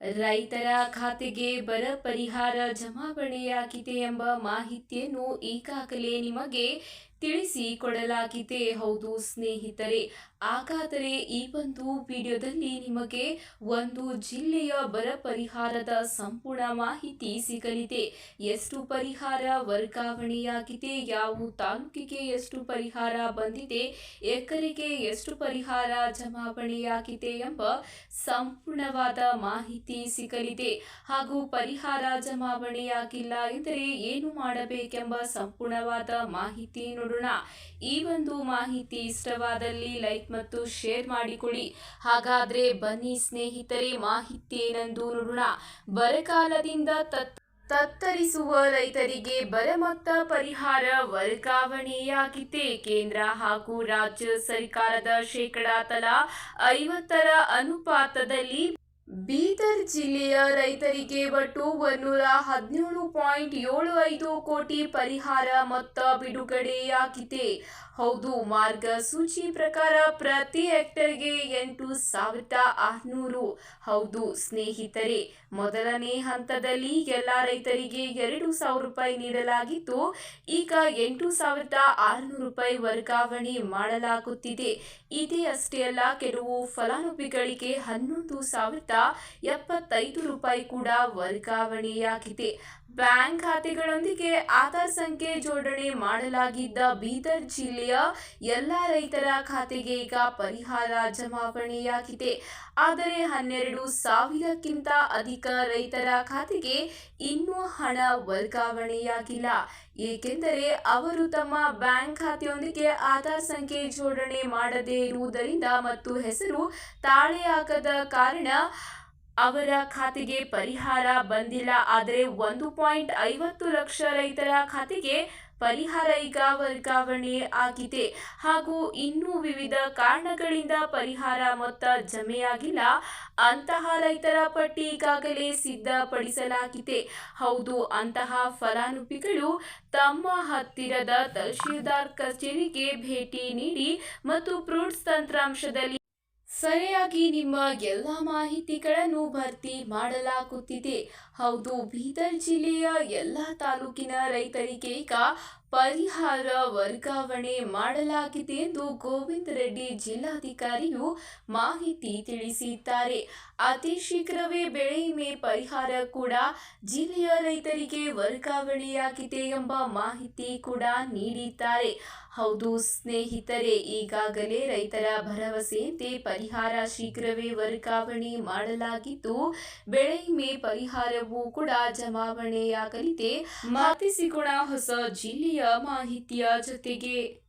ರೈತರ ಖಾತೆಗೆ ಬರ ಪರಿಹಾರ ಜಮಾವಣೆಯಾಗಿದೆ ಎಂಬ ಮಾಹಿತಿಯನ್ನು ಈಗಾಗಲೇ ನಿಮಗೆ ತಿಳಿಸಿಕೊಡಲಾಗಿದೆ ಹೌದು ಸ್ನೇಹಿತರೆ, ಹಾಗಾದರೆ ಈ ಒಂದು ವಿಡಿಯೋದಲ್ಲಿ ನಿಮಗೆ ಒಂದು ಜಿಲ್ಲೆಯ ಬರ ಪರಿಹಾರದ ಸಂಪೂರ್ಣ ಮಾಹಿತಿ ಸಿಗಲಿದೆ. ಎಷ್ಟು ಪರಿಹಾರ ವರ್ಗಾವಣೆಯಾಗಿದೆ? ಯಾವ ತಾಲೂಕಿಗೆ ಎಷ್ಟು ಪರಿಹಾರ ಬಂದಿದೆ? ಎಕರೆಗೆ ಎಷ್ಟು ಪರಿಹಾರ ಜಮಾವಣೆಯಾಗಿದೆ ಎಂಬ ಸಂಪೂರ್ಣವಾದ ಮಾಹಿತಿ ಸಿಗಲಿದೆ. ಹಾಗೂ ಪರಿಹಾರ ಜಮಾವಣೆಯಾಗಿಲ್ಲ ಎಂದರೆ ಏನು ಮಾಡಬೇಕೆಂಬ ಸಂಪೂರ್ಣವಾದ ಮಾಹಿತಿ ನೋಡೋಣ. ಈ ಒಂದು ಮಾಹಿತಿ ಇಷ್ಟವಾದಲ್ಲಿ ಲೈಕ್ ಮತ್ತು ಶೇರ್ ಮಾಡಿಕೊಳ್ಳಿ. ಹಾಗಾದ್ರೆ ಬನ್ನಿ ಸ್ನೇಹಿತರೆ ಮಾಹಿತಿ ಏನೆಂದು ನೋಡೋಣ. ಬರಗಾಲದಿಂದ ತತ್, ತತ್ತರಿಸುವ ರೈತರಿಗೆ ಬರಮತ್ತ ಪರಿಹಾರ ವರ್ಗಾವಣೆಯಾಗಿದೆ. ಕೇಂದ್ರ ಹಾಗೂ ರಾಜ್ಯ ಸರ್ಕಾರದ ಶೇಕಡಾ ತಲಾ ಐವತ್ತರ ಅನುಪಾತದಲ್ಲಿ ಬೀದರ್ ಜಿಲ್ಲೆಯ ರೈತರಿಗೆ ಒಟ್ಟು ಒಂದೂರ ಹದಿನೇಳು ಪಾಯಿಂಟ್ ಏಳು ಐದು ಕೋಟಿ ಪರಿಹಾರ ಮೊತ್ತ ಬಿಡುಗಡೆಯಾಗಿದೆ. ಹೌದು, ಮಾರ್ಗಸೂಚಿ ಪ್ರಕಾರ ಪ್ರತಿ ಹೆಕ್ಟರ್ಗೆ ಎಂಟು ಸಾವಿರದ ಆರುನೂರು. ಹೌದು, ಸ್ನೇಹಿತರೆ, ಮೊದಲನೇ ಹಂತದಲ್ಲಿ ಎಲ್ಲ ರೈತರಿಗೆ ಎರಡು ಸಾವಿರ ರೂಪಾಯಿ ನೀಡಲಾಗಿದ್ದು ಈಗ ಎಂಟು ಸಾವಿರದ ಆರುನೂರು ರೂಪಾಯಿ ವರ್ಗಾವಣೆ ಮಾಡಲಾಗುತ್ತಿದೆ. ಇದೇ ಅಷ್ಟೇ ಅಲ್ಲ, ಕೆಲವು ಫಲಾನುಭವಿಗಳಿಗೆ ಹನ್ನೊಂದು ಸಾವಿರದ ಎಪ್ಪತ್ತೈದು ರೂಪಾಯಿ ಕೂಡ ವರ್ಗಾವಣೆಯಾಗಿದೆ. ಬ್ಯಾಂಕ್ ಖಾತೆಗಳೊಂದಿಗೆ ಆಧಾರ್ ಸಂಖ್ಯೆ ಜೋಡಣೆ ಮಾಡಲಾಗಿದ್ದ ಬೀದರ್ ಜಿಲ್ಲೆಯ ಎಲ್ಲ ರೈತರ ಖಾತೆಗೆ ಈಗ ಪರಿಹಾರ ಜಮಾವಣೆಯಾಗಿದೆ. ಆದರೆ ಹನ್ನೆರಡು ಸಾವಿರಕ್ಕಿಂತ ಅಧಿಕ ರೈತರ ಖಾತೆಗೆ ಇನ್ನೂ ಹಣ ವರ್ಗಾವಣೆಯಾಗಿಲ್ಲ. ಏಕೆಂದರೆ ಅವರು ತಮ್ಮ ಬ್ಯಾಂಕ್ ಖಾತೆಯೊಂದಿಗೆ ಆಧಾರ್ ಸಂಖ್ಯೆ ಜೋಡಣೆ ಮಾಡದೇ ಇರುವುದರಿಂದ ಮತ್ತು ಹೆಸರು ತಾಳೆ ಹಾಕದ ಕಾರಣ ಅವರ ಖಾತೆಗೆ ಪರಿಹಾರ ಬಂದಿಲ್ಲ. ಆದರೆ ಒಂದು ಪಾಯಿಂಟ್ ಐವತ್ತು ಲಕ್ಷ ರೈತರ ಖಾತೆಗೆ ಪರಿಹಾರ ಈಗ ವರ್ಗಾವಣೆ ಆಗಿದೆ. ಹಾಗೂ ಇನ್ನೂ ವಿವಿಧ ಕಾರಣಗಳಿಂದ ಪರಿಹಾರ ಮೊತ್ತ ಜಮೆಯಾಗಿಲ್ಲ. ಅಂತಹ ರೈತರ ಪಟ್ಟಿ ಈಗಾಗಲೇ ಸಿದ್ಧಪಡಿಸಲಾಗಿದೆ. ಹೌದು, ಅಂತಹ ಫಲಾನುಭವಿಗಳು ತಮ್ಮ ಹತ್ತಿರದ ತಹಶೀಲ್ದಾರ್ ಕಚೇರಿಗೆ ಭೇಟಿ ನೀಡಿ ಮತ್ತು ಫ್ರೂಟ್ಸ್ ತಂತ್ರಾಂಶದಲ್ಲಿ ಸರಿಯಾಗಿ ನಿಮ್ಮ ಎಲ್ಲ ಮಾಹಿತಿಗಳನ್ನು ಭರ್ತಿ ಮಾಡಲಾಗುತ್ತಿದೆ. ಹೌದು ಬೀದರ್ ಜಿಲ್ಲೆಯ ಎಲ್ಲ ತಾಲೂಕಿನ ರೈತರಿಗೆ ಈಗ ಪರಿಹಾರ ವರ್ಗಾವಣೆ ಮಾಡಲಾಗಿದೆ ಎಂದು ಗೋವಿಂದ ರೆಡ್ಡಿ ಜಿಲ್ಲಾಧಿಕಾರಿಯು ಮಾಹಿತಿ ತಿಳಿಸಿದ್ದಾರೆ. ಅತಿ ಶೀಘ್ರವೇ ಬೆಳೆ ವಿಮೆ ಪರಿಹಾರ ಕೂಡ ಜಿಲ್ಲೆಯ ರೈತರಿಗೆ ವರ್ಗಾವಣೆಯಾಗಿದೆ ಎಂಬ ಮಾಹಿತಿ ಕೂಡ ನೀಡಿದ್ದಾರೆ. ಹೌದು ಸ್ನೇಹಿತರೆ, ಈಗಾಗಲೇ ರೈತರ ಭರವಸೆಯಂತೆ ಪರಿಹಾರ ಶೀಘ್ರವೇ ವರ್ಗಾವಣೆ ಮಾಡಲಾಗಿದ್ದು, ಬೆಳೆ ವಿಮೆ ಪರಿಹಾರವೂ ಕೂಡ ಜಮಾವಣೆಯಾಗಲಿದೆ. ಮಾತಿಸಿಕೊಣ ಹೊಸ ಜಿಲ್ಲೆಯ ಮಾಹಿತಿಯ ಜೊತೆಗೆ